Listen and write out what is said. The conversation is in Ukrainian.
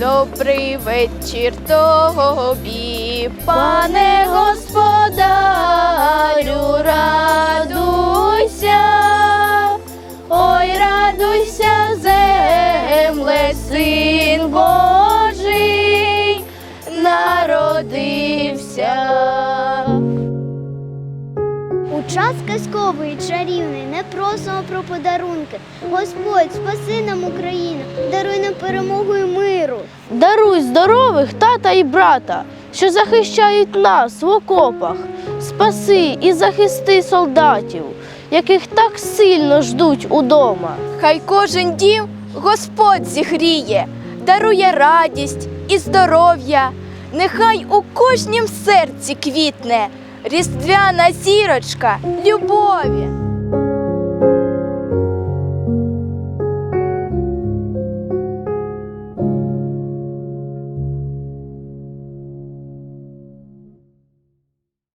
добрий вечір тобі, пане господарю, радуйся, ой, радуйся, земле, син Божий народився. У час казковий чарівний не просимо про подарунки. Господь, спаси нам Україну, даруй нам перемогу і миру. Даруй здорових тата і брата, що захищають нас в окопах. Спаси і захисти солдатів, яких так сильно ждуть удома. Хай кожен дім Господь зігріє, дарує радість і здоров'я. Нехай у кожнім серці квітне різдвяна зірочка любові.